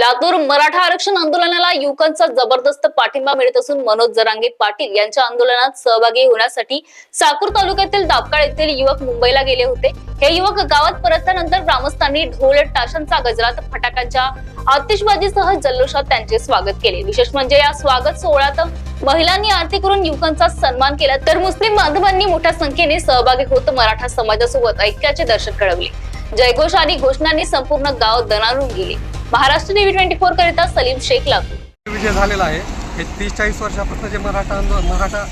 लातूर मराठा आरक्षण आंदोलनाला युवकांचा जबरदस्त पाठिंबा मिळत असून मनोज जरांगे पाटील यांच्या आंदोलनात सहभागी होण्यासाठी साकूर तालुक्यातील दापकाळ येथील युवक मुंबईला गेले होते. हे युवक गावात परतल्यानंतर ग्रामस्थांनी ढोल टाशांचा गजरात फटाक्यांच्या आतिषबाजीसह जल्लोषात त्यांचे स्वागत केले. विशेष म्हणजे या स्वागत सोहळ्यात महिलांनी आरती करून युवकांचा सन्मान केला तर मुस्लिम बांधवांनी मोठ्या संख्येने सहभागी होत मराठा समाजासोबत ऐक्याचे दर्शन घडवले. जयघोष आणि घोषणांनी संपूर्ण गाव दणारून गेले. महाराष्ट्र टीव्ही ट्वेंटी फोर करिता सलीम शेख लागू. विजय झालेला आहे. हे तीस चाळीस वर्षापासून जे मराठा आंदोलन मराठा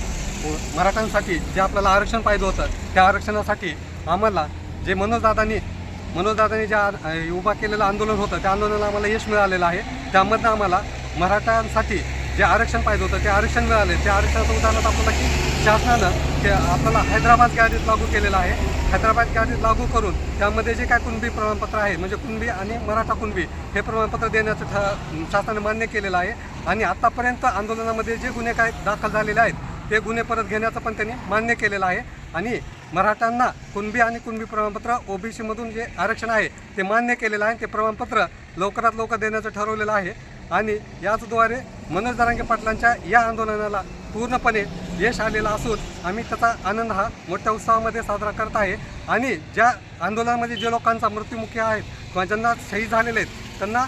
मराठ्यांसाठी जे आपल्याला आरक्षण पाहिजे होतं त्या आरक्षणासाठी आम्हाला जे मनोजदादांनी मनोजदादांनी ज्या उभा केलेलं आंदोलन होतं त्या आंदोलनाला आम्हाला यश मिळालेलं आहे. त्यामधनं आम्हाला मराठ्यांसाठी जे आरक्षण पाहिजे होतं ते आरक्षण मिळाले. त्या आरक्षणाचं उदाहरण आपल्याला की शासनानं ते आपल्याला हैदराबाद गाडीत लागू केलेलं आहे. हैदराबाद गाडीत लागू करून त्यामध्ये जे काय कुणबी प्रमाणपत्र आहे म्हणजे कुणबी आणि मराठा कुणबी हे प्रमाणपत्र देण्याचं ठ शासनाने मान्य केलेलं आहे. आणि आत्तापर्यंत आंदोलनामध्ये जे गुन्हे काय दाखल झालेले आहेत ते गुन्हे परत घेण्याचं पण त्यांनी मान्य केलेलं आहे. आणि मराठ्यांना कुणबी आणि कुणबी प्रमाणपत्र ओबीसीमधून जे आरक्षण आहे ते मान्य केलेलं आहे. ते प्रमाणपत्र लवकरात लवकर देण्याचं ठरवलेलं आहे. आणि याचद्वारे मनोज दरांगे पाटलांच्या या आंदोलनाला पूर्णपणे यश आलेलं असून आम्ही त्याचा आनंद हा मोठ्या उत्साहामध्ये साजरा करत आहे. आणि ज्या आंदोलनामध्ये जे लोकांचा मृत्यूमुखी आहेत किंवा ज्यांना शहीद झालेले आहेत त्यांना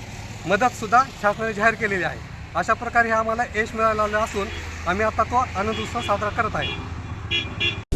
मदतसुद्धा शासनाने जाहीर केलेली आहे. अशा प्रकारे हे आम्हाला यश मिळालेलं असून आम्ही आता तो आनंद उत्सव साजरा करत आहे.